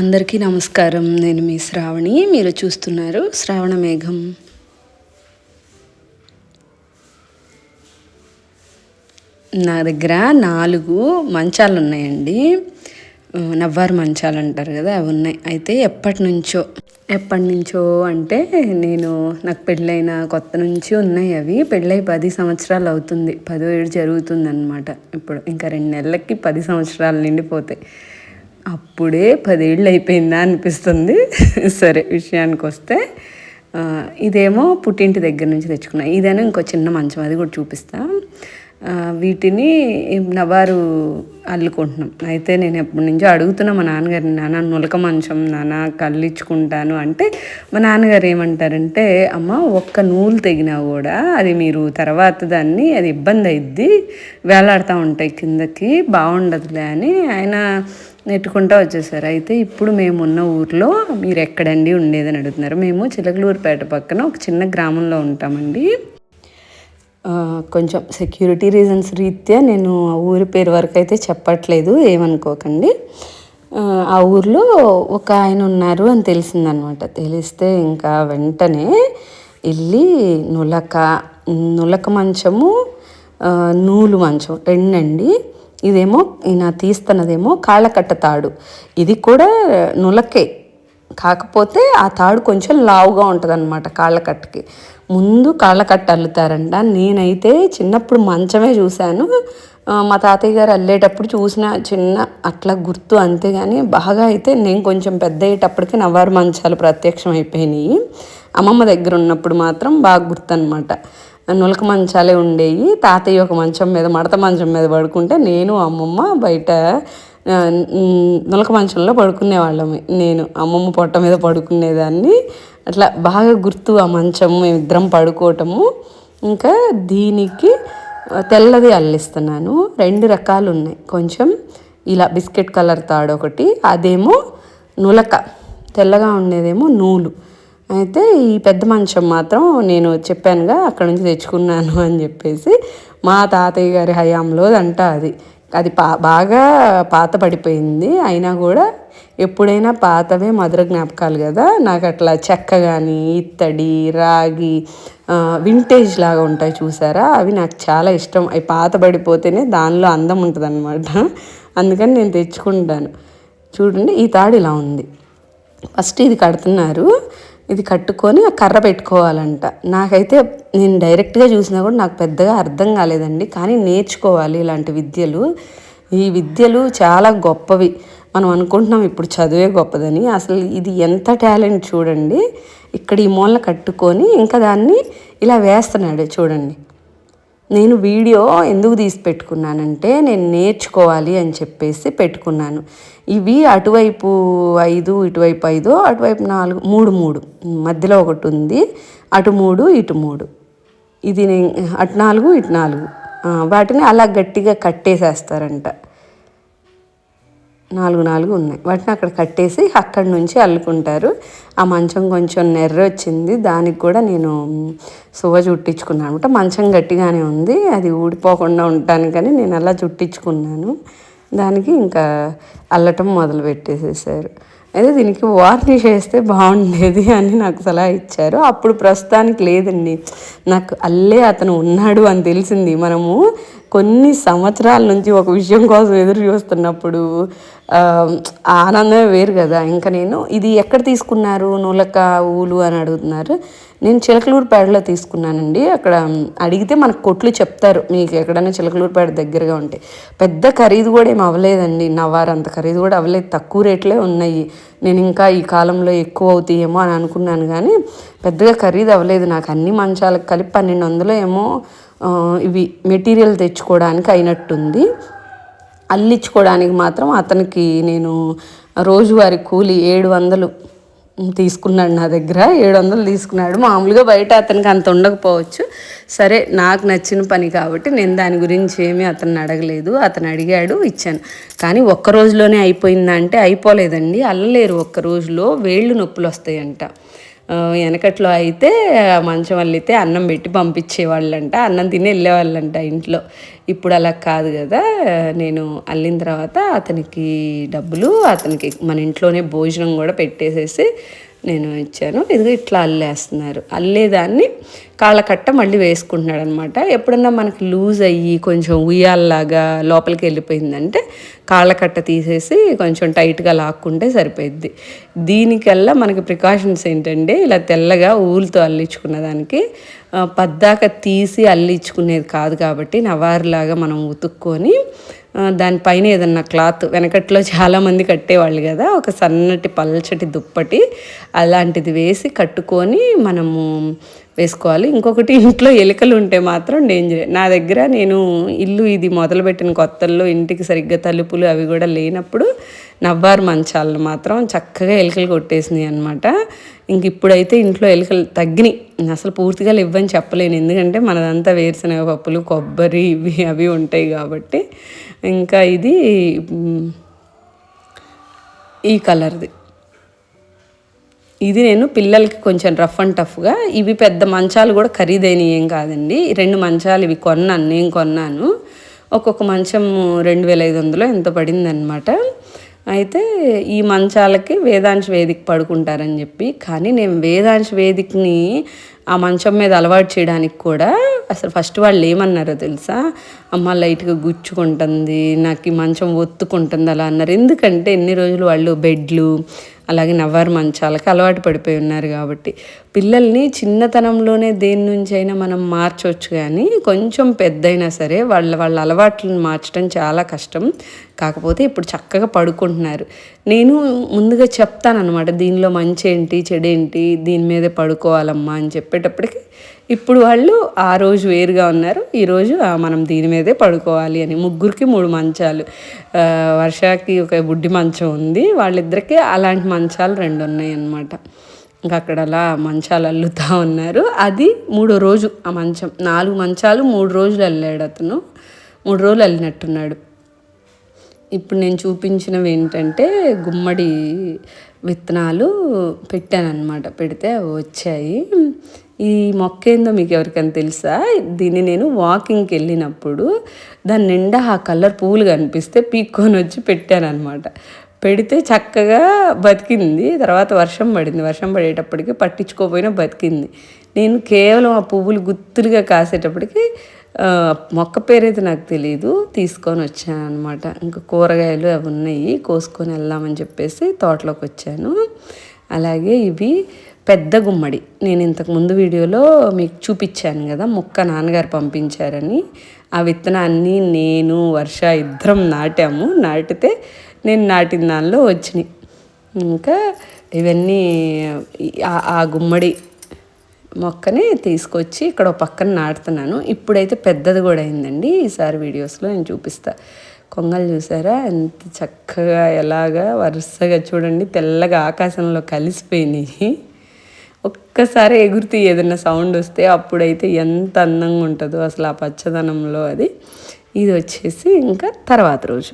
అందరికీ నమస్కారం. నేను మీ శ్రావణి. మీరు చూస్తున్నారు శ్రావణ మేఘం. నా దగ్గర నాలుగు మంచాలు ఉన్నాయండి నవ్వారు మంచాలు అంటారు కదా అవి ఉన్నాయి. అయితే ఎప్పటి నుంచో ఎప్పటి నుంచో అంటే నేను నాకు పెళ్ళైన కొత్త నుంచి ఉన్నాయి అవి. పెళ్ళై పది సంవత్సరాలు అవుతుంది. పదో ఏడు జరుగుతుంది అనమాట ఇప్పుడు ఇంకా రెండు నెలలకి పది సంవత్సరాలు నిండిపోతాయి. అప్పుడే పదేళ్ళు అయిపోయిందా అనిపిస్తుంది. సరే విషయానికి వస్తే ఇదేమో పుట్టింటి దగ్గర నుంచి తెచ్చుకున్నా. ఇదేమో ఇంకో చిన్న మంచం అది కూడా చూపిస్తా. వీటిని నవారు అల్లుకుంటున్నాం. అయితే నేను ఎప్పటి నుంచో అడుగుతున్నా మా నాన్నగారిని నాన్న నులక మంచం నాన్న కళ్ళిచ్చుకుంటాను. అంటే మా నాన్నగారు ఏమంటారంటే అమ్మ ఒక్క నూలు తెగినా కూడా అది మీరు తర్వాత దాన్ని అది ఇబ్బంది అయిద్ది వేలాడుతూ ఉంటాయి కిందకి బాగుండదులే అని. ఆయన నెట్టుకుంటూ వచ్చేసారు. అయితే ఇప్పుడు మేము ఉన్న ఊర్లో మీరు ఎక్కడండి ఉండేదని అడుగుతున్నారు. మేము చిలకలూరుపేట పక్కన ఒక చిన్న గ్రామంలో ఉంటామండి. కొంచెం సెక్యూరిటీ రీజన్స్ రీత్యా నేను ఆ ఊరి పేరు వరకు అయితే చెప్పట్లేదు ఏమనుకోకండి. ఆ, ఊర్లో ఒక ఆయన ఉన్నారు అని తెలిసిందనమాట. తెలిస్తే ఇంకా వెంటనే వెళ్ళి నులక నులక మంచము నూలు మంచం రెండండి. ఇదేమో ఈయన తీస్తున్నదేమో కాళ్ళకట్ట తాడు. ఇది కూడా నులకే. కాకపోతే ఆ తాడు కొంచెం లావుగా ఉంటుంది అనమాట కాళ్ళకట్టకి. ముందు కాళ్ళకట్ట అల్లుతారంట. నేనైతే చిన్నప్పుడు మంచమే చూశాను. మా తాతయ్య గారు అల్లేటప్పుడు చూసిన చిన్న అట్లా గుర్తు అంతేగాని బాగా అయితే నేను కొంచెం పెద్ద అయ్యేటప్పటికి నవ్వారు మంచాలు ప్రత్యక్షం అయిపోయినాయి. అమ్మమ్మ దగ్గర ఉన్నప్పుడు మాత్రం బాగా గుర్తు అనమాట నులక మంచాలే ఉండేవి. తాతయ్య ఒక మంచం మీద మడత మంచం మీద పడుకుంటే నేను అమ్మమ్మ బయట నులక మంచంలో పడుకునేవాళ్ళం. నేను అమ్మమ్మ పొట్ట మీద పడుకునేదాన్ని. అట్లా బాగా గుర్తు ఆ మంచం మేమిద్దరం పడుకోవటము. ఇంకా దీనికి తెల్లది అల్లిస్తున్నాను. రెండు రకాలు ఉన్నాయి. కొంచెం ఇలా బిస్కెట్ కలర్ తాడు ఒకటి అదేమో నులక. తెల్లగా ఉండేదేమో నూలు. అయితే ఈ పెద్ద మంచం మాత్రం నేను చెప్పానుగా అక్కడ నుంచి తెచ్చుకున్నాను అని చెప్పేసి మా తాతయ్య గారి హయాంలో అంట అది. అది పా బాగా పాత పడిపోయింది. అయినా కూడా ఎప్పుడైనా పాతవే మధుర జ్ఞాపకాలు కదా. నాకు అట్లా చెక్క కానీ ఇత్తడి రాగి వింటేజ్ లాగా ఉంటాయి చూసారా? అవి నాకు చాలా ఇష్టం. అవి పాత పడిపోతేనే దానిలో అందం ఉంటుంది అందుకని నేను తెచ్చుకుంటాను. చూడండి ఈ తాడు ఇలా ఉంది. ఫస్ట్ ఇది కడుతున్నారు. ఇది కట్టుకొని ఆ కర్ర పెట్టుకోవాలంట. నాకైతే నేను డైరెక్ట్గా చూసినా కూడా నాకు పెద్దగా అర్థం కాలేదండి. కానీ నేర్చుకోవాలి ఇలాంటి విద్యలు. ఈ విద్యలు చాలా గొప్పవి. మనం అనుకుంటున్నాం ఇప్పుడు చదువే గొప్పదని. అసలు ఇది ఎంత టాలెంట్ చూడండి. ఇక్కడ ఈ మూల కట్టుకొని ఇంకా దాన్ని ఇలా వేస్తున్నాడు చూడండి. నేను వీడియో ఎందుకు తీసి పెట్టుకున్నానంటే నేను నేర్చుకోవాలి అని చెప్పేసి పెట్టుకున్నాను. ఇవి అటువైపు ఐదు ఇటువైపు ఐదు అటువైపు నాలుగు మూడు మూడు. మధ్యలో ఒకటి ఉంది అటు మూడు ఇటు మూడు. ఇది నే- అటు నాలుగు ఇటు నాలుగు. వాటిని అలా గట్టిగా కట్టేసేస్తారంట. నాలుగు నాలుగు ఉన్నాయి. వాటిని అక్కడ కట్టేసి అక్కడి నుంచి అల్లుకుంటారు. ఆ మంచం కొంచెం నెర్ర వచ్చింది. దానికి కూడా నేను సువ్వ చుట్టించుకున్నాను అనమాట. మంచం గట్టిగానే ఉంది. అది ఊడిపోకుండా ఉండటానికని నేను అలా చుట్టించుకున్నాను దానికి ఇంకా అల్లటం మొదలు పెట్టేసేసారు. అయితే దీనికి వార్నిష్ వేస్తే బాగుండేది అని నాకు సలహా ఇచ్చారు. అప్పుడు ప్రస్తుతానికి లేదండి. నాకు అల్లే అతను ఉన్నాడు అని తెలిసింది మనము. కొన్ని సంవత్సరాల నుంచి ఒక విషయం కోసం ఎదురు చూస్తున్నప్పుడు ఆనందమే వేరు కదా. ఇంకా నేను ఇది ఎక్కడ తీసుకున్నారు? నూలక ఊలు అని అడుగుతున్నారు. నేను చిలకలూరుపేడలో తీసుకున్నానండి. అక్కడ అడిగితే మనకు కొట్లు చెప్తారు. మీకు ఎక్కడైనా చిలకలూరుపేట దగ్గరగా ఉంటే. పెద్ద ఖరీదు కూడా ఏం అవ్వలేదండి. నవ్వారు అంత ఖరీదు కూడా అవ్వలేదు. తక్కువ రేట్లే ఉన్నాయి. నేను ఇంకా ఈ కాలంలో ఎక్కువ అవుతాయేమో అని అనుకున్నాను కానీ పెద్దగా ఖరీదు అవ్వలేదు. నాకు అన్ని మంచాలకు కలిపి పన్నెండు వందలు ఏమో ఇవి మెటీరియల్ తెచ్చుకోవడానికి అయినట్టుంది. అల్లించుకోవడానికి మాత్రం అతనికి నేను రోజువారి కూలి ఏడు వందలు తీసుకున్నాడు నా దగ్గర. ఏడు వందలు తీసుకున్నాడు. మామూలుగా బయట అతనికి అంత ఉండకపోవచ్చు. సరే నాకు నచ్చిన పని కాబట్టి నేను దాని గురించి ఏమీ అతను అడగలేదు. అతను అడిగాడు ఇచ్చాను. కానీ ఒక్క రోజులోనే అయిపోయిందా అంటే అయిపోలేదండి. అల్లలేరు ఒక్క రోజులో. వేళ్ళు నొప్పులు వస్తాయంట. వెనకట్లో అయితే మంచం అల్లితే అన్నం పెట్టి పంపించేవాళ్ళంట అన్నం తిని వెళ్ళేవాళ్ళంట ఇంట్లో. ఇప్పుడు అలా కాదు కదా నేను అల్లిన తర్వాత అతనికి డబ్బులు అతనికి మన ఇంట్లోనే భోజనం కూడా పెట్టేసేసి నేను ఇచ్చాను. ఇదిగో ఇట్లా అల్లేస్తున్నారు. అల్లేదాన్ని కాళ్ళ కట్ట మళ్ళీ వేసుకుంటున్నాడు అనమాట ఎప్పుడన్నా మనకు లూజ్ అయ్యి కొంచెం ఉయ్యాలలాగా లోపలికి వెళ్ళిపోయిందంటే కాళ్ళ కట్ట తీసేసి కొంచెం టైట్గా లాక్కుంటే సరిపోయిద్ది. దీనికల్లా మనకి ప్రికాషన్స్ ఏంటంటే ఇలా తెల్లగా ఊలుతో అల్లించుకున్న దానికి పద్దాక తీసి అల్లించుకునేది కాదు కాబట్టి నవారులాగా మనం ఉతుక్కొని దానిపైన ఏదన్నా క్లాత్ వెనకట్లో చాలామంది కట్టేవాళ్ళు కదా ఒక సన్నటి పల్చటి దుప్పటి అలాంటిది వేసి కట్టుకొని మనము వేసుకోవాలి. ఇంకొకటి ఇంట్లో ఎలుకలు ఉంటే మాత్రం డేంజరే నా దగ్గర నేను ఇల్లు ఇది మొదలుపెట్టిన కొత్తల్లో ఇంటికి సరిగ్గా తలుపులు అవి కూడా లేనప్పుడు నవ్వారు మంచాలను మాత్రం చక్కగా ఎలుకలు కొట్టేసినాయి అనమాట ఇంక ఇప్పుడైతే ఇంట్లో ఎలుకలు తగ్గినాయి. అసలు పూర్తిగా ఇవ్వని చెప్పలేను. ఎందుకంటే మనదంతా వేరుశనగ పప్పులు కొబ్బరి ఇవి అవి ఉంటాయి కాబట్టి. ఇంకా ఇది ఈ కలర్ది ఇది నేను పిల్లలకి కొంచెం రఫ్ అండ్ టఫ్గా. ఇవి పెద్ద మంచాలు కూడా ఖరీదైనవి ఏం కాదండి. రెండు మంచాలు ఇవి కొన్నాను నేను కొన్నాను. ఒక్కొక్క మంచం రెండు వేల ఐదు వందలు ఎంత పడిందనమాట అయితే ఈ మంచాలకి వేదాంశ వేదిక పడుకుంటారని చెప్పి కానీ నేను వేదాంశ వేదికని ఆ మంచం మీద అలవాటు చేయడానికి కూడా అసలు ఫస్ట్ వాళ్ళు ఏమన్నారో తెలుసా? అమ్మ లైట్గా గుచ్చుకుంటుంది నాకు ఈ మంచం ఒత్తుకుంటుంది అలా అన్నారు. ఎందుకంటే ఎన్ని రోజులు వాళ్ళు బెడ్లు అలాగే నవ్వారు మంచాలకి అలవాటు పడిపోయి ఉన్నారు కాబట్టి. పిల్లల్ని చిన్నతనంలోనే దేని నుంచి అయినా మనం మార్చవచ్చు కానీ కొంచెం పెద్దయినా సరే వాళ్ళ వాళ్ళ అలవాట్లను మార్చడం చాలా కష్టం. కాకపోతే ఇప్పుడు చక్కగా పడుకుంటున్నారు. నేను ముందుగా చెప్తానమాట దీనిలో మంచి ఏంటి చెడేంటి దీని మీదే పడుకోవాలమ్మా అని చెప్పేటప్పటికి ఇప్పుడు వాళ్ళు ఆ రోజు వేరుగా ఉన్నారు. ఈరోజు మనం దీని మీదే పడుకోవాలి అని. ముగ్గురికి మూడు మంచాలు. వర్షాకి ఒక బుడ్డి మంచం ఉంది. వాళ్ళిద్దరికి అలాంటి మంచాలు రెండు ఉన్నాయి అన్నమాట. ఇంకా అక్కడ అలా మంచాలు అల్లుతా ఉన్నారు. అది మూడో రోజు ఆ మంచం. నాలుగు మంచాలు మూడు రోజులు అల్లాడు అతను. మూడు రోజులు అల్లినట్టున్నాడు. ఇప్పుడు నేను చూపించినవి ఏంటంటే గుమ్మడి విత్తనాలు పెట్టానన్నమాట. పెడితే వచ్చాయి. ఈ మొక్క ఏందో మీకు ఎవరికైనా తెలుసా? దీన్ని నేను వాకింగ్కి వెళ్ళినప్పుడు దాని నిండా ఆ కలర్ పువ్వులు కనిపిస్తే పీక్కొని వచ్చి పెట్టానన్నమాట. పెడితే చక్కగా బతికింది. తర్వాత వర్షం పడింది. వర్షం పడేటప్పటికి పట్టించుకోపోయినా బతికింది. నేను కేవలం ఆ పువ్వులు గుత్తులుగా కాసేటప్పటికి మొక్క పేరైతే నాకు తెలియదు తీసుకొని వచ్చాను అనమాట ఇంకా కూరగాయలు అవి ఉన్నాయి. కోసుకొని వెళ్దామని చెప్పేసి తోటలోకి వచ్చాను. అలాగే ఇవి పెద్ద గుమ్మడి. నేను ఇంతకు ముందు వీడియోలో మీకు చూపించాను కదా మొక్క నాన్నగారు పంపించారని. ఆ విత్తనాన్ని నేను వర్ష ఇద్దరం నాటాము. నాటితే నేను నాటిన దానిలో వచ్చినాయి. ఇంకా ఇవన్నీ ఆ- ఆ గుమ్మడి మొక్కని తీసుకొచ్చి ఇక్కడ ఒక పక్కన నాటుతున్నాను. ఇప్పుడైతే పెద్దది కూడా అయిందండి. ఈసారి వీడియోస్లో నేను చూపిస్తా. కొంగలు చూసారా? ఎంత చక్కగా ఎలాగా వరుసగా చూడండి. తెల్లగా ఆకాశంలో కలిసిపోయినాయి. ఒక్కసారి ఎగురుతూ ఏదైనా సౌండ్ వస్తే అప్పుడైతే ఎంత అందంగా ఉంటుందో అసలు ఆ పచ్చదనంలో అది. ఇది వచ్చేసి ఇంకా తర్వాత రోజు.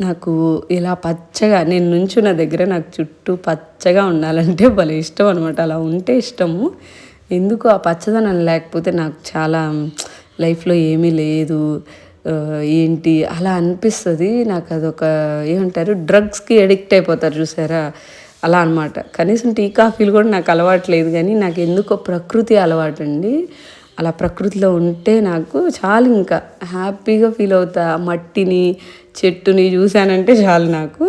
నాకు ఇలా పచ్చగా నేను నుంచున్న దగ్గర నాకు చుట్టూ పచ్చగా ఉండాలంటే భలే ఇష్టం అనమాట అలా ఉంటే ఇష్టము. ఎందుకు ఆ పచ్చదనం లేకపోతే నాకు చాలా లైఫ్లో ఏమీ లేదు. ఏంటి? అలా అనిపిస్తుంది. నాకు అదొక ఏమంటారు? డ్రగ్స్కి అడిక్ట్ అయిపోతారు చూసారా? అలా అనమాట కనీసం టీ కాఫీలు కూడా నాకు అలవాటు లేదు కానీ నాకు ఎందుకో ప్రకృతి అలవాటు అండి అలా ప్రకృతిలో ఉంటే నాకు చాలు ఇంకా. హ్యాపీగా ఫీల్ అవుతా. మట్టిని చెట్టుని చూశానంటే చాలు నాకు.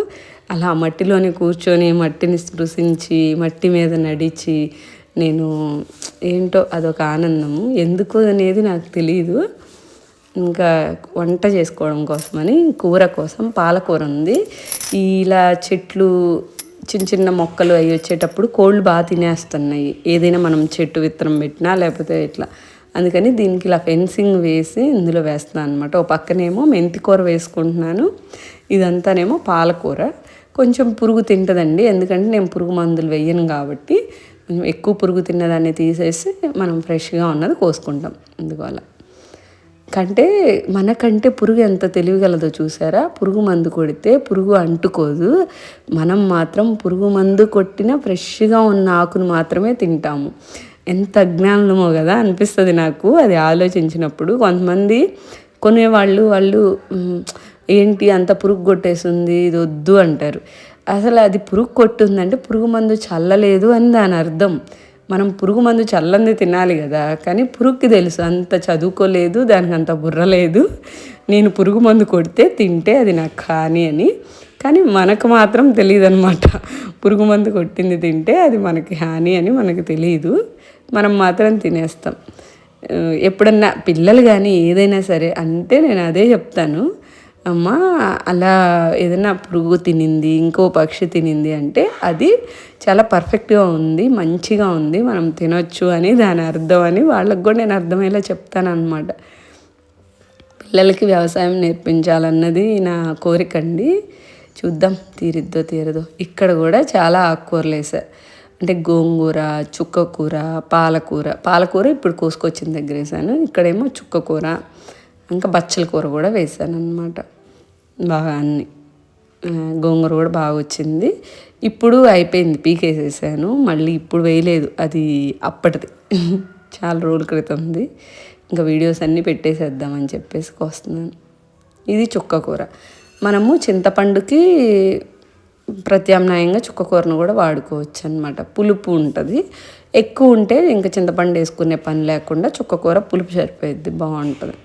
అలా మట్టిలోనే కూర్చొని మట్టిని స్పృశించి మట్టి మీద నడిచి నేను ఏంటో అదొక ఆనందము ఎందుకు అనేది నాకు తెలియదు ఇంకా వంట చేసుకోవడం కోసమని కూర కోసం పాలకూర ఉంది. ఇలా చెట్లు చిన్న చిన్న మొక్కలు అవి వచ్చేటప్పుడు కోళ్ళు బాగా తినేస్తున్నాయి. ఏదైనా మనం చెట్టు విత్తనం పెట్టినా లేకపోతే ఇట్లా. అందుకని దీనికి ఇలా ఫెన్సింగ్ వేసి ఇందులో వేస్తున్నాను అనమాట ఓ పక్కనేమో మెంతికూర వేసుకుంటున్నాను. ఇదంతానేమో పాలకూర. కొంచెం పురుగు తింటుందండి. ఎందుకంటే నేను పురుగు మందులు వేయను కాబట్టి కొంచెం ఎక్కువ పురుగు తిన్నదాన్ని తీసేసి మనం ఫ్రెష్గా ఉన్నది కోసుకుంటాం. అందువల్ల. కంటే మనకంటే పురుగు ఎంత తెలివిగలదో చూసారా? పురుగు మందు కొడితే పురుగు అంటుకోదు. మనం మాత్రం పురుగు మందు కొట్టిన ఫ్రెష్గా ఉన్న ఆకును మాత్రమే తింటాము. ఎంత అజ్ఞానమో కదా అనిపిస్తుంది నాకు అది ఆలోచించినప్పుడు. కొంతమంది కొనేవాళ్ళు వాళ్ళు ఏంటి అంత పురుగు కొట్టేసింది? ఇది వద్దు అంటారు. అసలు అది పురుగు కొట్టుందంటే పురుగు మందు చల్లలేదు అని దాని అర్థం. మనం పురుగు మందు చల్లంది తినాలి కదా కానీ పురుగుకి తెలుసు అంత చదువుకోలేదు దానికి అంత బుర్ర లేదు. నేను పురుగు మందు కొడితే తింటే అది నాకు కాని అని. కానీ మనకు మాత్రం తెలియదు అనమాట పురుగు మందు కొట్టింది తింటే అది మనకి హాని అని మనకు తెలియదు మనం మాత్రం తినేస్తాం. ఎప్పుడన్నా పిల్లలు కానీ ఏదైనా సరే అంటే నేను అదే చెప్తాను. అమ్మ అలా ఏదైనా పురుగు తినింది ఇంకో పక్షి తినింది అంటే అది చాలా పర్ఫెక్ట్గా ఉంది మంచిగా ఉంది మనం తినొచ్చు అని దాని అర్థం అని వాళ్ళకు కూడా నేను అర్థమయ్యేలా చెప్తాను అనమాట పిల్లలకి వ్యవసాయం నేర్పించాలన్నది నా కోరిక అండి. చూద్దాం తీరిద్దో తీరదో. ఇక్కడ కూడా చాలా ఆకుకూరలు వేసారు అంటే గోంగూర చుక్కకూర పాలకూర. పాలకూర ఇప్పుడు కోసుకొచ్చిన దగ్గర వేసాను ఇక్కడేమో చుక్కకూర ఇంకా బచ్చల కూర కూడా వేసాను అనమాట బాగా అన్ని గోంగూర కూడా బాగా వచ్చింది ఇప్పుడు అయిపోయింది పీకేసేసాను. మళ్ళీ ఇప్పుడు వేయలేదు అది అప్పటిది. చాలా రోజుల క్రితంది. ఇంకా వీడియోస్ అన్నీ పెట్టేసేద్దామని చెప్పేసి వస్తున్నాను ఇది చుక్క కూర. మనము చింతపండుకి ప్రత్యామ్నాయంగా చుక్కకూరను కూడా వాడుకోవచ్చు అనమాట పులుపు ఉంటుంది. ఎక్కువ ఉంటే ఇంకా చింతపండు వేసుకునే పని లేకుండా చుక్కకూర పులుపు సరిపోయిద్ది బాగుంటుంది.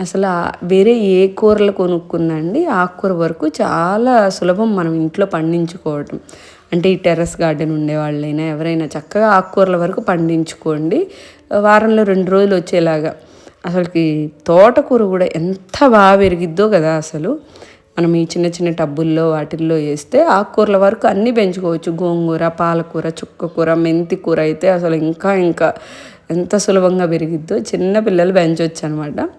అసలు వేరే ఏ కూరలు కొనుక్కుందండి? ఆకుకూర వరకు చాలా సులభం మనం ఇంట్లో పండించుకోవటం. అంటే ఈ టెర్రస్ గార్డెన్ ఉండేవాళ్ళైనా ఎవరైనా చక్కగా ఆకుకూరల వరకు పండించుకోండి. వారంలో రెండు రోజులు వచ్చేలాగా. అసలుకి తోటకూర కూడా ఎంత బాగా పెరిగిద్దో కదా అసలు. మనం ఈ చిన్న చిన్న టబ్బుల్లో వాటిల్లో వేస్తే ఆకుకూరల వరకు అన్నీ పెంచుకోవచ్చు. గోంగూర పాలకూర చుక్కకూర మెంతి కూర అయితే అసలు ఇంకా ఇంకా ఎంత సులభంగా పెరిగిద్దో చిన్న పిల్లలు పెంచవచ్చు అనమాట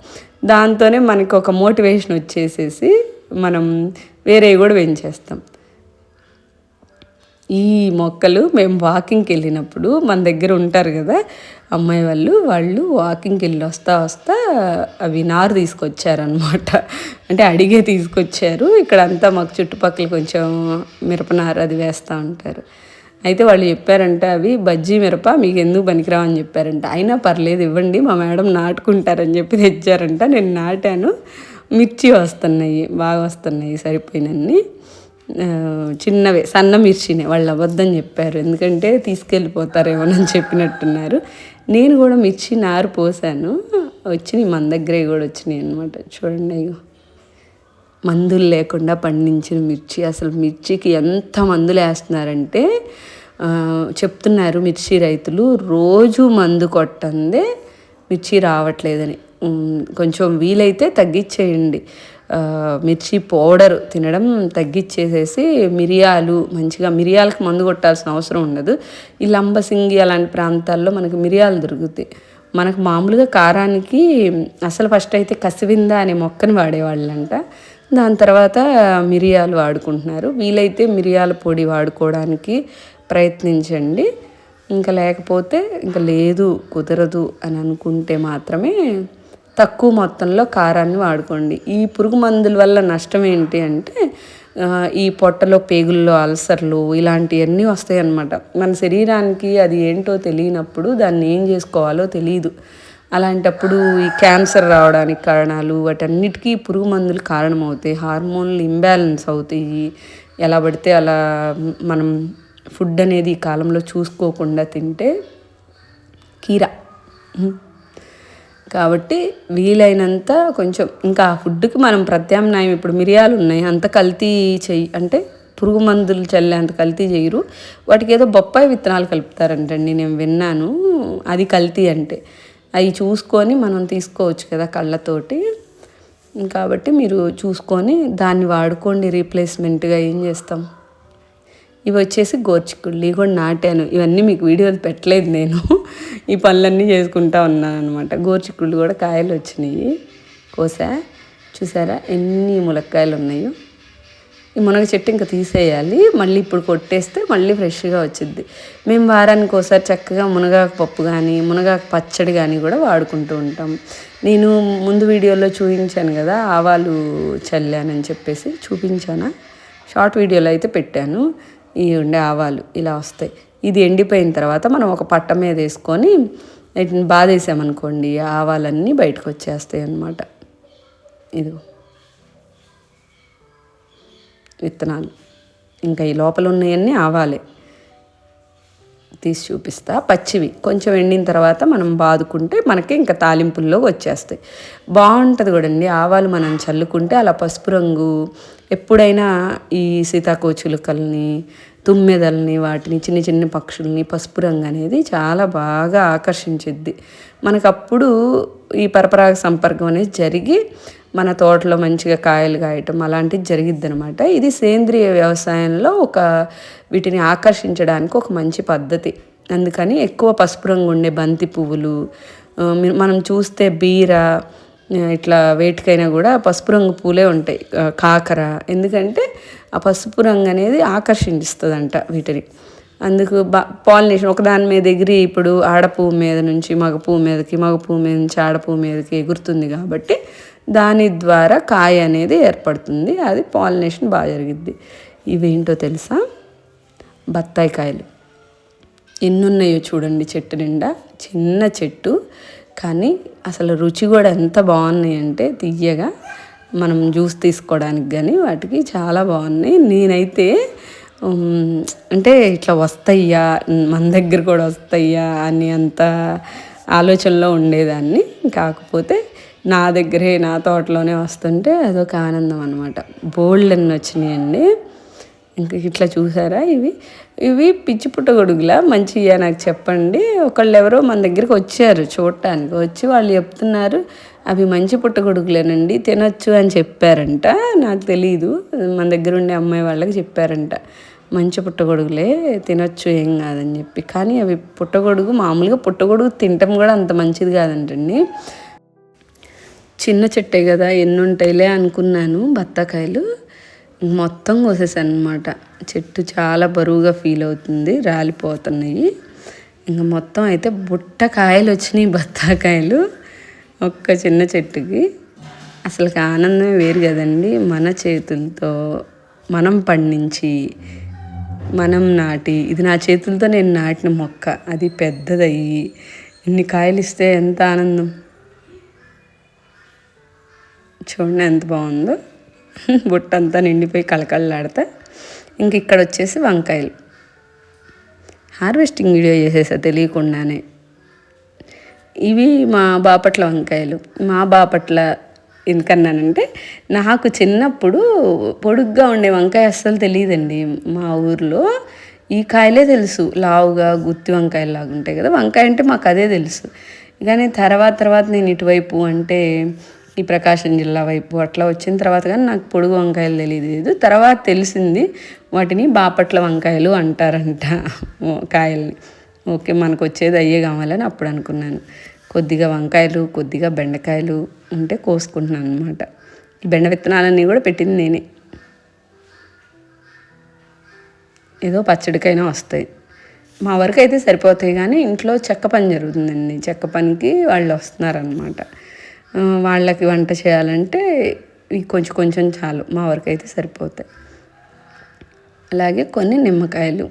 దాంతోనే మనకి ఒక మోటివేషన్ వచ్చేసేసి మనం వేరే కూడా పెంచేస్తాం. ఈ మొక్కలు మేము వాకింగ్కి వెళ్ళినప్పుడు మన దగ్గర ఉంటారు కదా అమ్మాయి వాళ్ళు వాళ్ళు వాకింగ్కి వెళ్ళి వస్తా వస్తా అవి నారు తీసుకొచ్చారనమాట. అంటే అడిగే తీసుకొచ్చారు. ఇక్కడ అంతా మాకు చుట్టుపక్కల కొంచెం మిరపనారు అది వేస్తూ ఉంటారు. అయితే వాళ్ళు చెప్పారంట అవి బజ్జీ మిరప మీకు ఎందుకు పనికిరావని చెప్పారంట. అయినా పర్లేదు ఇవ్వండి మా మేడం నాటుకుంటారని చెప్పి తెచ్చారంట. నేను నాటాను మిర్చి వస్తున్నాయి బాగా వస్తున్నాయి సరిపోయినన్ని. చిన్నవే సన్న మిర్చినే వాళ్ళు అబద్ధం చెప్పారు. ఎందుకంటే తీసుకెళ్ళిపోతారేమోనని చెప్పినట్టున్నారు. నేను కూడా మిర్చి నారు పోసాను వచ్చినాయి మన దగ్గరే కూడా వచ్చినాయి అనమాట చూడండి అయ్యో మందులు లేకుండా పండించిన మిర్చి. అసలు మిర్చికి ఎంత మందులు వేస్తున్నారంటే చెప్తున్నారు మిర్చి రైతులు రోజు మందు కొట్టందే మిర్చి రావట్లేదని. కొంచెం వీలైతే తగ్గించేయండి మిర్చి పౌడర్ తినడం తగ్గించేసేసి మిరియాలు మంచిగా మిరియాలకు మందు కొట్టాల్సిన అవసరం ఉండదు. ఈ లంబసింగి అలాంటి ప్రాంతాల్లో మనకి మిరియాలు దొరుకుతాయి. మనకు మామూలుగా కారానికి అసలు ఫస్ట్ అయితే కసివింద అనే మొక్కని వాడేవాళ్ళంట. దాని తర్వాత మిరియాలు వాడుకుంటున్నారు. వీలైతే మిరియాల పొడి వాడుకోవడానికి ప్రయత్నించండి. ఇంకా లేకపోతే ఇంకా లేదు కుదరదు అని అనుకుంటే మాత్రమే తక్కువ మొత్తంలో కారాన్ని వాడుకోండి. ఈ పురుగు మందుల వల్ల నష్టం ఏంటి అంటే ఈ పొట్టలో పేగుల్లో అల్సర్లు ఇలాంటివన్నీ వస్తాయి అన్నమాట మన శరీరానికి అది ఏంటో తెలియనప్పుడు దాన్ని ఏం చేసుకోవాలో తెలియదు అలాంటప్పుడు ఈ క్యాన్సర్ రావడానికి కారణాలు వాటన్నిటికీ పురుగు మందులు కారణమవుతాయి. హార్మోన్లు ఇంబ్యాలెన్స్ అవుతాయి. ఎలా పడితే అలా మనం ఫుడ్ అనేది ఈ కాలంలో చూసుకోకుండా తింటే కీర. కాబట్టి వీలైనంత కొంచెం ఇంకా ఆ ఫుడ్కి మనం ప్రత్యామ్నాయం ఇప్పుడు మిరియాలు ఉన్నాయి. అంత కల్తీ చెయ్యి అంటే పురుగు మందులు చల్లే అంత కల్తీ చేయరు. వాటికి ఏదో బొప్పాయి విత్తనాలు కలుపుతారంటండి. నేను విన్నాను. అది కల్తీ అంటే. అవి చూసుకొని మనం తీసుకోవచ్చు కదా కళ్ళతోటి. కాబట్టి మీరు చూసుకొని దాన్ని వాడుకోండి రీప్లేస్మెంట్గా ఏం చేస్తాం? ఇవి వచ్చేసి గోర్చికుళ్ళు ఇవి కూడా నాటాను. ఇవన్నీ మీకు వీడియోలు పెట్టలేదు నేను. ఈ పనులన్నీ చేసుకుంటా ఉన్నాను అనమాట గోర్చిక్కుళ్ళు కూడా కాయలు వచ్చినాయి. కోసా? చూసారా? ఎన్ని ములక్కాయలు ఉన్నాయో. ఈ మునగ చెట్టు ఇంకా తీసేయాలి. మళ్ళీ ఇప్పుడు కొట్టేస్తే మళ్ళీ ఫ్రెష్గా వచ్చింది మేము వారానికి ఒకసారి చక్కగా మునగాకు పప్పు కానీ మునగాకు పచ్చడి కానీ కూడా వాడుకుంటూ ఉంటాం. నేను ముందు వీడియోలో చూపించాను కదా ఆవాలు చల్లానని చెప్పేసి చూపించానా? షార్ట్ వీడియోలో అయితే పెట్టాను. ఈ ఉండే ఆవాలు ఇలా వస్తాయి. ఇది ఎండిపోయిన తర్వాత మనం ఒక పట్ట మీద వేసుకొని వీటిని బాధేసామనుకోండి ఆవాలన్నీ బయటకు వచ్చేస్తాయి అన్నమాట. ఇదిగో. విత్తనాలు. ఇంకా ఈ లోపల ఉన్నాయన్నీ ఆవాలే. తీసి చూపిస్తా. పచ్చివి. కొంచెం ఎండిన తర్వాత మనం బాదుకుంటే మనకి ఇంకా తాలింపుల్లో వచ్చేస్తాయి. బాగుంటుంది కూడా అండి ఆవాలు మనం చల్లుకుంటే అలా పసుపు రంగు ఎప్పుడైనా ఈ సీతాకోచులుకల్ని తుమ్మెదల్ని వాటిని చిన్న చిన్న పక్షుల్ని పసుపు రంగు అనేది చాలా బాగా ఆకర్షించిద్ది. మనకప్పుడు ఈ పరపరాగ సంపర్కం అనేది జరిగి మన తోటలో మంచిగా కాయలు కాయటం అలాంటిది జరిగిద్ది అనమాట ఇది సేంద్రియ వ్యవసాయంలో ఒక వీటిని ఆకర్షించడానికి ఒక మంచి పద్ధతి. అందుకని ఎక్కువ పసుపు రంగు ఉండే బంతి పువ్వులు మనం చూస్తే బీర ఇట్లా వేటికైనా కూడా పసుపు రంగు పూలే ఉంటాయి కాకర. ఎందుకంటే ఆ పసుపు రంగు అనేది ఆకర్షిస్తుందంట వీటిని. అందుకు బా పాలినేషన్ ఒకదాని మీద ఎగిరి ఇప్పుడు ఆడపువ్వు మీద నుంచి మగ పువ్వు మీదకి మగ పువ్వు మీద నుంచి ఆడపువ్వు మీదకి ఎగురుతుంది కాబట్టి దాని ద్వారా కాయ అనేది ఏర్పడుతుంది అది పాలినేషన్ బాగా జరిగిద్ది. ఇవేంటో తెలుసా? బత్తాయి కాయలు ఎన్నున్నాయో చూడండి చెట్టు నిండా. చిన్న చెట్టు కానీ అసలు రుచి కూడా ఎంత బాగున్నాయి అంటే తీయగా మనం జ్యూస్ తీసుకోవడానికి కానీ వాటికి చాలా బాగున్నాయి. నేనైతే అంటే ఇట్లా వస్తాయ్యా మన దగ్గర కూడా వస్తాయ్యా అని అంత ఆలోచనలో ఉండేదాన్ని. కాకపోతే నా దగ్గరే నా తోటలోనే వస్తుంటే అదొక ఆనందం అనమాట బోల్డ్ అన్నీ వచ్చినాయండి. ఇంకా ఇట్లా చూసారా ఇవి? ఇవి పిచ్చి పుట్టగొడుగులా. మంచిగా నాకు చెప్పండి. ఒకళ్ళు ఎవరో మన దగ్గరికి వచ్చారు చూడటానికి. వచ్చి వాళ్ళు చెప్తున్నారు అవి మంచి పుట్టగొడుగులేనండి తినొచ్చు అని చెప్పారంట. నాకు తెలియదు మన దగ్గర ఉండే అమ్మాయి వాళ్ళకి చెప్పారంట. మంచి పుట్టగొడుగులే తినొచ్చు ఏం కాదని చెప్పి. కానీ అవి పుట్టగొడుగు మామూలుగా పుట్టగొడుగు తినటం కూడా అంత మంచిది కాదంటండి. చిన్న చెట్టే కదా ఎన్ని ఉంటాయిలే అనుకున్నాను. బత్తాకాయలు మొత్తం కోసేసాను అనమాట చెట్టు చాలా బరువుగా ఫీల్ అవుతుంది రాలిపోతున్నాయి. ఇంకా మొత్తం అయితే బుట్ట కాయలు వచ్చినాయి బత్తాకాయలు ఒక్క చిన్న చెట్టుకి. అసలు ఆనందమే వేరు కదండి మన చేతులతో మనం పండించి మనం నాటి ఇది నా చేతులతో నేను నాటిన మొక్క అది పెద్దదయ్యి ఇన్ని కాయలు ఇస్తే ఎంత ఆనందం. చూడండి ఎంత బాగుందో. బుట్టంతా నిండిపోయి కళకళలాడితే. ఇంక ఇక్కడ వచ్చేసి వంకాయలు. హార్వెస్టింగ్ వీడియో చేసేసా తెలియకుండానే. ఇవి మా బాపట్ల వంకాయలు. మా బాపట్ల ఎందుకన్నానంటే నాకు చిన్నప్పుడు పొడుగ్గా ఉండే వంకాయ అస్సలు తెలియదండి. మా ఊర్లో ఈ కాయలే తెలుసు. లావుగా గుత్తి వంకాయలు లాగా ఉంటాయి కదా. వంకాయ అంటే మాకు అదే తెలుసు. కానీ తర్వాత తర్వాత నేను ఇటువైపు అంటే ఈ ప్రకాశం జిల్లా వైపు అట్లా వచ్చిన తర్వాత కానీ నాకు పొడుగు వంకాయలు తెలియదు తర్వాత తెలిసింది వాటిని బాపట్ల వంకాయలు అంటారంట కాయల్ని. ఓకే మనకు వచ్చేది అయ్యే కావాలని అప్పుడు అనుకున్నాను. కొద్దిగా వంకాయలు కొద్దిగా బెండకాయలు ఉంటే కోసుకుంటున్నాను అనమాట ఈ బెండ విత్తనాలన్నీ కూడా పెట్టింది నేనే. ఏదో పచ్చడికైనా వస్తాయి. మా వరకు అయితే సరిపోతాయి కానీ ఇంట్లో చెక్క పని జరుగుతుందండి. చెక్క పనికి వాళ్ళు వస్తున్నారనమాట వాళ్ళకి వంట చేయాలంటే కొంచెం కొంచెం చాలు. మా వరకు అయితే సరిపోతాయి. అలాగే కొన్ని నిమ్మకాయలు.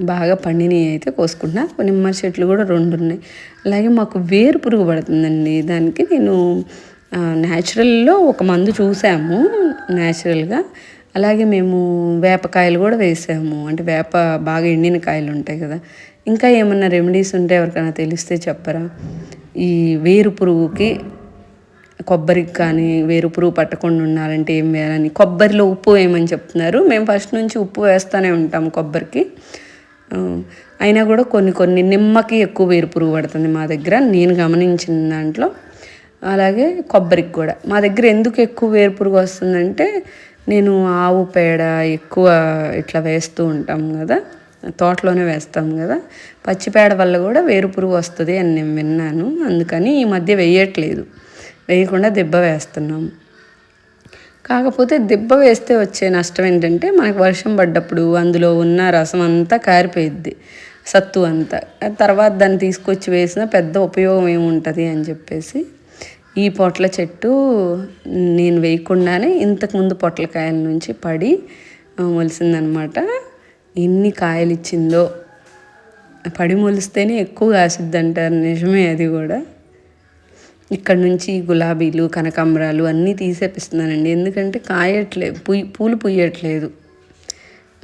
బాగా పండినవి అయితే కోసుకుంటున్నా. నిమ్మ చెట్లు కూడా రెండు ఉన్నాయి. అలాగే మాకు వేరు పురుగు పడుతుందండి. దానికి నేను న్యాచురల్లో ఒక మందు చూసాము. న్యాచురల్గా. అలాగే మేము వేపకాయలు కూడా వేసాము. అంటే వేప బాగా ఎండిన కాయలు ఉంటాయి కదా. ఇంకా ఏమన్నా రెమెడీస్ ఉంటే ఎవరికైనా తెలిస్తే చెప్పరా? ఈ వేరు పురుగుకి కొబ్బరికి కానీ వేరు పురుగు పట్టకుండా ఉండాలంటే ఏం వేయాలని? కొబ్బరిలో ఉప్పు వేయమని చెప్తున్నారు. మేము ఫస్ట్ నుంచి ఉప్పు వేస్తూనే ఉంటాం కొబ్బరికి. అయినా కూడా కొన్ని కొన్ని నిమ్మకి ఎక్కువ వేరు పురుగు పడుతుంది మా దగ్గర. నేను గమనించిన దాంట్లో. అలాగే కొబ్బరికి కూడా. మా దగ్గర ఎందుకు ఎక్కువ వేరు పురుగు వస్తుందంటే నేను ఆవు పేడ ఎక్కువ ఇట్లా వేస్తూ ఉంటాం కదా. తోటలోనే వేస్తాం కదా. పచ్చిపేడ వల్ల కూడా వేరు పురుగు వస్తుంది అని నేను విన్నాను. అందుకని ఈ మధ్య వేయట్లేదు. వేయకుండా దెబ్బ వేస్తున్నాం. కాకపోతే దిబ్బ వేస్తే వచ్చే నష్టం ఏంటంటే మనకు వర్షం పడ్డప్పుడు అందులో ఉన్న రసం అంతా కారిపోయిద్ది. సత్తు అంతా. తర్వాత దాన్ని తీసుకొచ్చి వేసిన పెద్ద ఉపయోగం ఏముంటుంది అని చెప్పేసి ఈ పొట్ల చెట్టు నేను వేయకుండానే ఇంతకుముందు పొట్లకాయల నుంచి పడి మొలిసిందనమాట. ఎన్ని కాయలు ఇచ్చిందో పడి మొలిస్తేనే ఎక్కువ కాసిద్ది అంటారు నిజమే అది కూడా. ఇక్కడ నుంచి గులాబీలు కనకాంబరాలు అన్నీ తీసేపిస్తున్నానండి. ఎందుకంటే కాయట్లేదు పుయ్యి పూలు పుయ్యట్లేదు.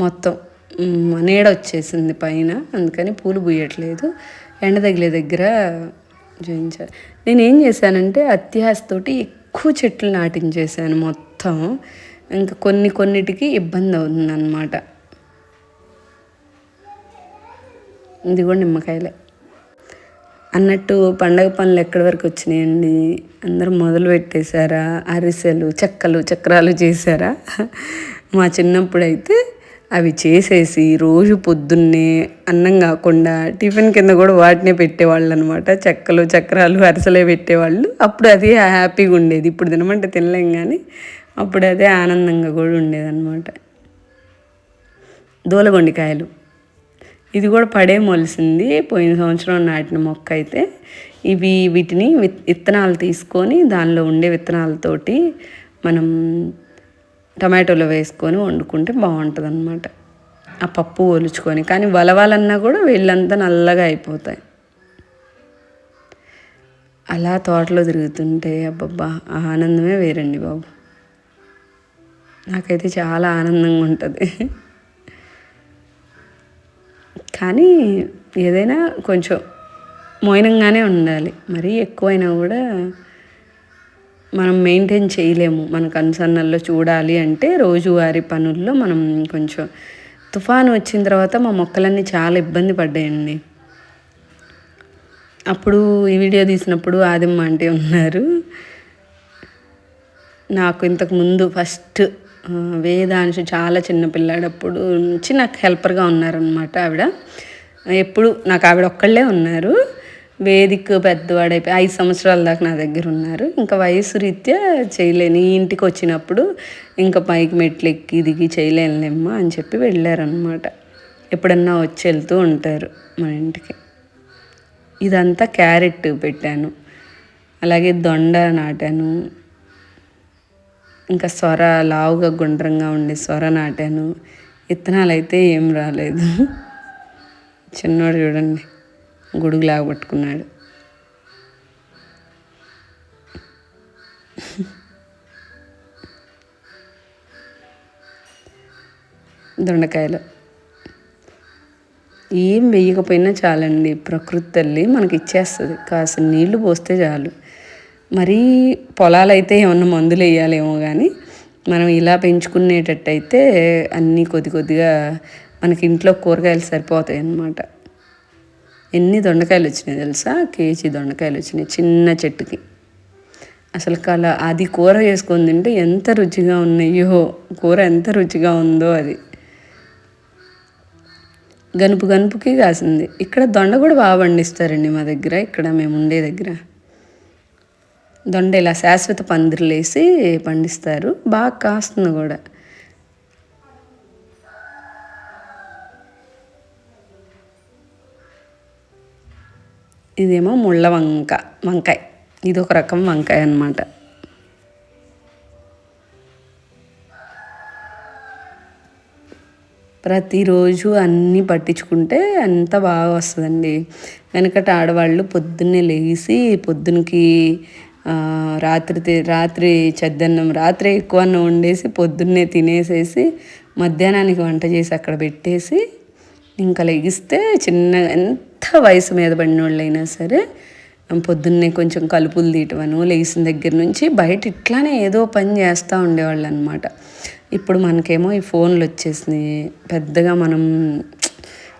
మొత్తం నీడ వచ్చేసింది పైన. అందుకని పూలు పుయ్యట్లేదు. ఎండ తగిలే దగ్గర చేయించారు నేను ఏం చేశానంటే అత్యాసతోటి ఎక్కువ చెట్లు నాటించేసాను మొత్తం. ఇంకా కొన్ని కొన్నిటికి ఇబ్బంది అవుతుందన్నమాట. ఇది కూడా నిమ్మకాయలే. అన్నట్టు పండగ పనులు ఎక్కడి వరకు వచ్చినాయండి? అందరూ మొదలు పెట్టేశారా? అరిసెలు చెక్కలు చక్రాలు చేశారా? మా చిన్నప్పుడు అయితే అవి చేసేసి రోజు పొద్దున్నే అన్నం కాకుండా టిఫిన్ కింద కూడా వాటినే పెట్టేవాళ్ళు అనమాట చెక్కలు చక్రాలు అరిసెలే పెట్టేవాళ్ళు. అప్పుడు అదే హ్యాపీగా ఉండేది. ఇప్పుడు తినమంటే తినలేం కానీ అప్పుడు అదే ఆనందంగా కూడా ఉండేదన్నమాట. దూలగొండికాయలు. ఇది కూడా పడే మొలిసింది. పోయిన సంవత్సరం నాటిన మొక్క అయితే. ఇవి వీటిని విత్తనాలు తీసుకొని దానిలో ఉండే విత్తనాలతోటి మనం టమాటోలో వేసుకొని వండుకుంటే బాగుంటుంది అనమాట ఆ పప్పు ఒలుచుకొని. కానీ వలవాలన్నా కూడా వీళ్ళంతా నల్లగా అయిపోతాయి. అలా తోటలో తిరుగుతుంటే అబ్బబ్బా ఆ ఆనందమే వేరండి బాబు. నాకైతే చాలా ఆనందంగా ఉంటుంది. కానీ ఏదైనా కొంచెం మౌనంగానే ఉండాలి. మరీ ఎక్కువైనా కూడా మనం మెయింటైన్ చేయలేము. మన కన్సర్నల్లో చూడాలి అంటే రోజువారి పనుల్లో మనం కొంచెం తుఫాను వచ్చిన తర్వాత మా మొక్కలన్నీ చాలా ఇబ్బంది పడ్డాయండి. అప్పుడు ఈ వీడియో తీసినప్పుడు ఆదిమ్మ అంటే ఉన్నారు. నాకు ఇంతకు ముందు ఫస్ట్ వేదాంశ చాలా చిన్న పిల్లాడప్పుడు నుంచి నాకు హెల్పర్గా ఉన్నారనమాట ఆవిడ. ఎప్పుడు నాకు ఆవిడ ఒక్కళ్ళే ఉన్నారు. వేదిక పెద్దవాడైపోయి ఐదు సంవత్సరాల దాకా నా దగ్గర ఉన్నారు. ఇంకా వయసు రీత్యా చేయలేని ఇంటికి వచ్చినప్పుడు ఇంకా పైకి మెట్లు ఎక్కి దిగి చేయలేనులేమ్మా అని చెప్పి వెళ్ళారనమాట ఎప్పుడన్నా వచ్చి వెళ్తూ ఉంటారు మన ఇంటికి. ఇదంతా క్యారెట్ పెట్టాను. అలాగే దొండ నాటాను. ఇంకా స్వర లావుగా గుండ్రంగా ఉండే స్వర నాటాను. విత్తనాలు అయితే ఏం రాలేదు. చిన్నవాడు చూడండి గొడుగులాగా పట్టుకున్నాడు. దొండకాయలు. ఏం వేయకపోయినా చాలండి ప్రకృతి తల్లి మనకి ఇచ్చేస్తుంది కాస్త నీళ్ళు పోస్తే చాలు. మరీ పొలాలైతే ఏమన్నా మందులు వేయాలేమో కానీ మనం ఇలా పెంచుకునేటట్టయితే అన్నీ కొద్ది కొద్దిగా మనకి ఇంట్లో కూరగాయలు సరిపోతాయి అన్నమాట ఎన్ని దొండకాయలు వచ్చినాయి తెలుసా? కేజీ దొండకాయలు వచ్చినాయి చిన్న చెట్టుకి. అసలు కల అది కూర చేసుకొని తింటే ఎంత రుచిగా ఉన్నాయో కూర ఎంత రుచిగా ఉందో అది. గనుపు గనుపుకి కాసింది. ఇక్కడ దొండ కూడా బాగా పండిస్తారండి మా దగ్గర ఇక్కడ మేము ఉండే దగ్గర. దొండ ఇలా శాశ్వత పందిర్లేసి పండిస్తారు. బాగా కాస్తుంది కూడా. ఇదేమో ముళ్ళ వంక వంకాయ. ఇది ఒక రకం వంకాయ అనమాట ప్రతిరోజు అన్నీ పట్టించుకుంటే అంత బాగా వస్తుందండి. వెనకట ఆడవాళ్ళు పొద్దున్నే లేచి పొద్దునకి రాత్రి రాత్రి చద్దన్నం రాత్రి ఎక్కువ అన్నం వండేసి పొద్దున్నే తినేసేసి మధ్యాహ్నానికి వంట చేసి అక్కడ పెట్టేసి ఇంకా లెగిస్తే చిన్న ఎంత వయసు మీద పడిన వాళ్ళైనా సరే పొద్దున్నే కొంచెం కలుపులు తీయటమను లేచిన దగ్గర నుంచి బయట ఇట్లానే ఏదో పని చేస్తూ ఉండేవాళ్ళు అనమాట ఇప్పుడు మనకేమో ఈ ఫోన్లు వచ్చేసినాయి. పెద్దగా మనం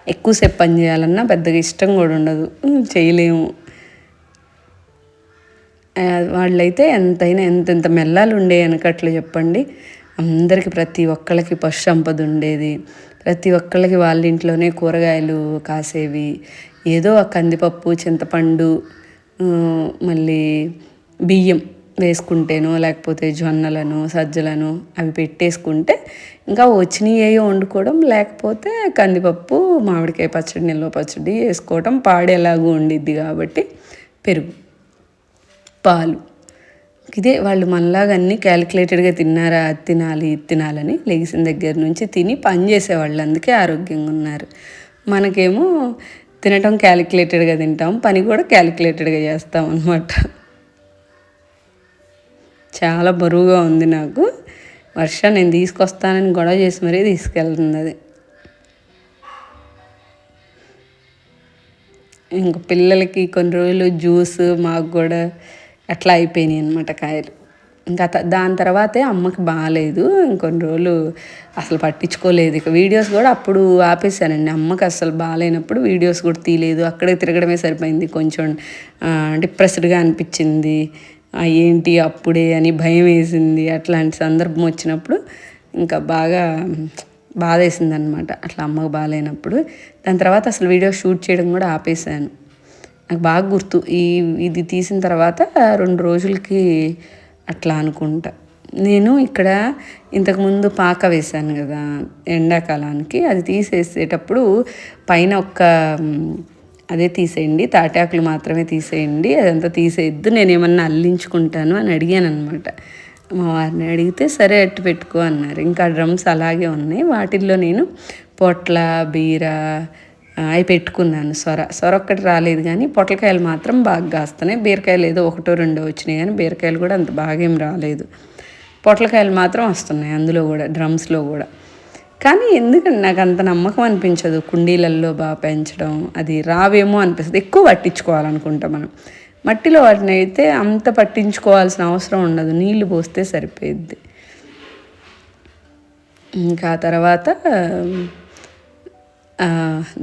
ఎక్కువసేపు పని చేయాలన్నా పెద్దగా ఇష్టం కూడా ఉండదు. చేయలేము. వాళ్ళైతే ఎంతైనా ఎంతెంత మెల్లాలు ఉండే వెనకట్లు చెప్పండి. అందరికి ప్రతి ఒక్కళ్ళకి పశు సంపద ఉండేది. ప్రతి ఒక్కళ్ళకి వాళ్ళ ఇంట్లోనే కూరగాయలు కాసేవి. ఏదో ఒక కందిపప్పు చింతపండు మళ్ళీ బియ్యం వేసుకుంటేనో లేకపోతే జొన్నలను సజ్జలను అవి పెట్టేసుకుంటే ఇంకా వచ్చినవి ఏయో వండుకోవడం లేకపోతే కందిపప్పు మామిడికాయ పచ్చడి నిల్వ పచ్చడి వేసుకోవడం పాడేలాగా ఉండిద్ది కాబట్టి పెరుగు. పాలు. ఇదే వాళ్ళు మనలాగా అన్నీ క్యాలిక్యులేటెడ్గా తిన్నారా అది తినాలి ఇది తినాలని లెగిసిన దగ్గర నుంచి తిని పని చేసేవాళ్ళు. అందుకే ఆరోగ్యంగా ఉన్నారు. మనకేమో తినటం క్యాలిక్యులేటెడ్గా తింటాం పని కూడా క్యాలిక్యులేటెడ్గా చేస్తాం అనమాట చాలా బరువుగా ఉంది నాకు. వర్ష నేను తీసుకొస్తానని గొడవ చేసి మరీ తీసుకెళ్తుంది అది ఇంక పిల్లలకి కొన్ని రోజులు జ్యూస్ మాకు కూడా అట్లా అయిపోయినాయి అనమాట కాయలు. ఇంకా దాని తర్వాతే అమ్మకి బాగాలేదు ఇంకొన్ని రోజులు అసలు పట్టించుకోలేదు. ఇక వీడియోస్ కూడా అప్పుడు ఆపేసానండి అమ్మకి అసలు బాగాలేనప్పుడు వీడియోస్ కూడా తీయలేదు. అక్కడే తిరగడమే సరిపోయింది. కొంచెం డిప్రెస్డ్గా అనిపించింది. ఏంటి అప్పుడే అని భయం వేసింది. అట్లాంటి సందర్భం వచ్చినప్పుడు ఇంకా బాగా బాధ వేసింది అనమాట అట్లా అమ్మకు బాగాలేనప్పుడు దాని తర్వాత అసలు వీడియో షూట్ చేయడం కూడా ఆపేసాను నాకు బాగా గుర్తు. ఈ ఇది తీసిన తర్వాత రెండు రోజులకి అట్లా అనుకుంటా. నేను ఇక్కడ ఇంతకుముందు పాక వేశాను కదా ఎండాకాలానికి. అది తీసేసేటప్పుడు పైన ఒక్క అదే తీసేయండి తాటాకులు మాత్రమే తీసేయండి అదంతా తీసేయద్దు నేను ఏమన్నా అల్లించుకుంటాను అని అడిగాను అనమాట మా వారిని అడిగితే సరే అట్టు పెట్టుకో అన్నారు. ఇంకా డ్రమ్స్ అలాగే ఉన్నాయి. వాటిల్లో నేను పొట్ల బీర అవి పెట్టుకున్నాను. సొర సొర ఒక్కటి రాలేదు కానీ పొట్లకాయలు మాత్రం బాగా కాస్తున్నాయి. బీరకాయలు ఏదో ఒకటో రెండో వచ్చినాయి కానీ బీరకాయలు కూడా అంత బాగా ఏం రాలేదు. పొట్లకాయలు మాత్రం వస్తున్నాయి అందులో కూడా డ్రమ్స్లో కూడా. కానీ ఎందుకంటే నాకు అంత నమ్మకం అనిపించదు కుండీలల్లో బాగా పెంచడం అది రావేమో అనిపిస్తుంది. ఎక్కువ పట్టించుకోవాలనుకుంటాం మనం. మట్టిలో వాటిని అయితే అంత పట్టించుకోవాల్సిన అవసరం ఉండదు. నీళ్ళు పోస్తే సరిపోయిద్ది. ఇంకా తర్వాత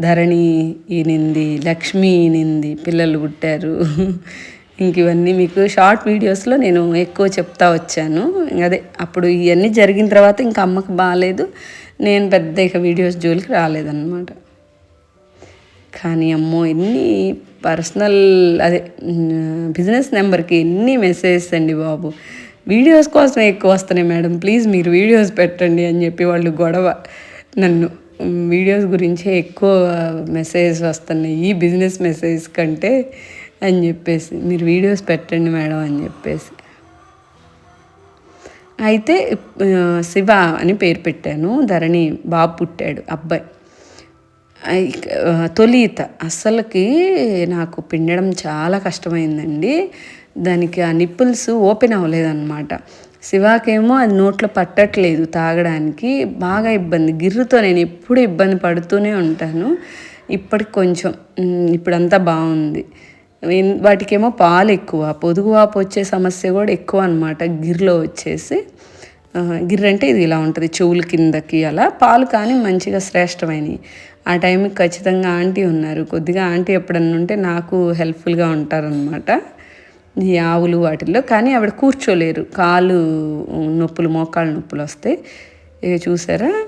ధరణి ఈనింది లక్ష్మి ఈనింది పిల్లలు పుట్టారు. ఇంక ఇవన్నీ మీకు షార్ట్ వీడియోస్లో నేను ఎక్కువ చెప్తా వచ్చాను. అదే అప్పుడు ఇవన్నీ జరిగిన తర్వాత ఇంకా అమ్మకు బాగాలేదు నేను పెద్ద ఇక వీడియోస్ జోలికి రాలేదన్నమాట. కానీ అమ్మో ఎన్ని పర్సనల్ అదే బిజినెస్ నెంబర్కి ఎన్ని మెసేజెస్ అండి బాబు. వీడియోస్ కోసమే ఎక్కువ వస్తున్నాయి మేడం. ప్లీజ్ మీరు వీడియోస్ పెట్టండి అని చెప్పి వాళ్ళు గొడవ నన్ను. వీడియోస్ గురించే ఎక్కువ మెసేజ్ వస్తున్నాయి. ఈ బిజినెస్ మెసేజ్ కంటే అని చెప్పేసి మీరు వీడియోస్ పెట్టండి మేడం అని చెప్పేసి. అయితే శివ అని పేరు పెట్టాను. ధరణి బాబు పుట్టాడు అబ్బాయి. తొలిత. అస్సలకి నాకు పిండడం చాలా కష్టమైందండి. దానికి ఆ నిప్పుల్స్ ఓపెన్ అవ్వలేదన్నమాట. శివాకేమో అది నోట్లో పట్టట్లేదు తాగడానికి బాగా ఇబ్బంది. గిర్రుతో నేను ఎప్పుడు ఇబ్బంది పడుతూనే ఉంటాను. ఇప్పటికి కొంచెం ఇప్పుడంతా బాగుంది. వాటికేమో పాలు ఎక్కువ. పొదుగు వాపు వచ్చే సమస్య కూడా ఎక్కువ అనమాట గిర్రలో వచ్చేసి. గిర్ర అంటే ఇది ఇలా ఉంటుంది చెవుల కిందకి అలా. పాలు కానీ మంచిగా శ్రేష్టమైనవి ఆ టైంకి ఖచ్చితంగా ఆంటీ ఉన్నారు. కొద్దిగా ఆంటీ ఎప్పుడన్నా ఉంటే నాకు హెల్ప్ఫుల్గా ఉంటారనమాట ఈ ఆవులు వాటిల్లో కానీ ఆవిడ కూర్చోలేరు. కాలు నొప్పులు మోకాళ్ళ నొప్పులు వస్తాయి ఇక చూసారా?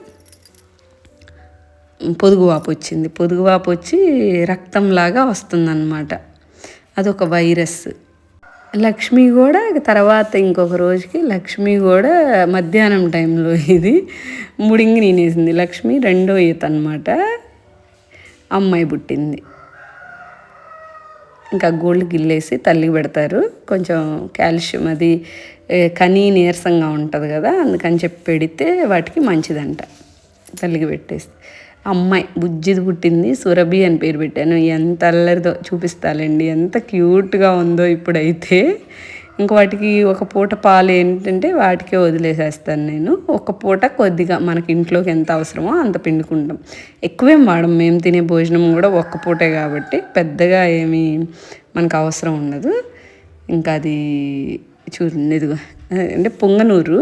పొదుగువాపు వచ్చింది. పొదుగువాపు వచ్చి రక్తంలాగా వస్తుందన్నమాట. అదొక వైరస్. లక్ష్మి కూడా తర్వాత ఇంకొక రోజుకి లక్ష్మి కూడా మధ్యాహ్నం టైంలో ఇది ముడింగి నేనేసింది. లక్ష్మి రెండో ఈత అనమాట అమ్మాయి పుట్టింది. ఇంకా గోల్డ్ గిల్లేసి తల్లి పెడతారు. కొంచెం కాల్షియం అది కనీ నీరసంగా ఉంటుంది కదా అందుకని చెప్పి పెడితే వాటికి మంచిదంట. తల్లికి పెట్టేసి. అమ్మాయి బుజ్జిది పుట్టింది సురభి అని పేరు పెట్టాను. ఎంత అల్లరిదో చూపిస్తాలండి. ఎంత క్యూట్గా ఉందో ఇప్పుడైతే. ఇంక వాటికి ఒక పూట పాలు ఏంటంటే వాటికే వదిలేసేస్తాను నేను. ఒక పూట కొద్దిగా మనకి ఇంట్లోకి ఎంత అవసరమో అంత పిండుకుంటాం. ఎక్కువేం వాడం మేము తినే భోజనం కూడా ఒక్క పూటే కాబట్టి పెద్దగా ఏమీ మనకు అవసరం ఉండదు. ఇంకా అది చూడండి ఇదిగో అంటే పొంగనూరు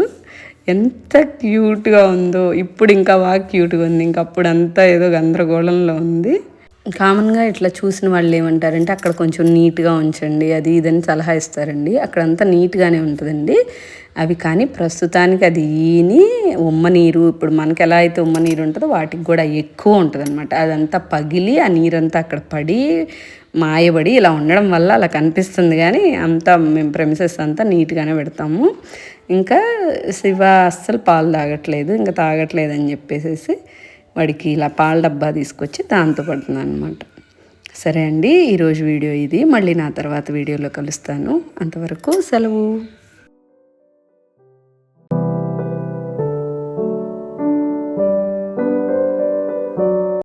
ఎంత క్యూట్గా ఉందో ఇప్పుడు ఇంకా బాగా క్యూట్గా ఉంది. ఇంకా అప్పుడు అంతా ఏదో గందరగోళంలో ఉంది. కామన్గా ఇట్లా చూసిన వాళ్ళు ఏమంటారంటే అక్కడ కొంచెం నీట్గా ఉంచండి అది ఇదని సలహా ఇస్తారండి. అక్కడంతా నీట్గానే ఉంటుందండి. అవి కానీ ప్రస్తుతానికి అది ఈని ఉమ్మ నీరు ఇప్పుడు మనకి ఎలా అయితే ఉమ్మ నీరు ఉంటుందో వాటికి కూడా ఎక్కువ ఉంటుంది అనమాట అదంతా పగిలి ఆ నీరంతా అక్కడ పడి మాయబడి ఇలా ఉండడం వల్ల అలా కనిపిస్తుంది. కానీ అంతా మేము ప్రెమిసెస్ అంతా నీట్గానే పెడతాము. ఇంకా శివ అస్సలు పాలు తాగట్లేదు ఇంకా తాగట్లేదు అని చెప్పేసి వాడికి ఇలా పాల డబ్బా తీసుకొచ్చి దాంతో పడుతున్నాను అనమాట సరే అండి ఈరోజు వీడియో ఇది. మళ్ళీ నా తర్వాత వీడియోలో కలుస్తాను. అంతవరకు సెలవు.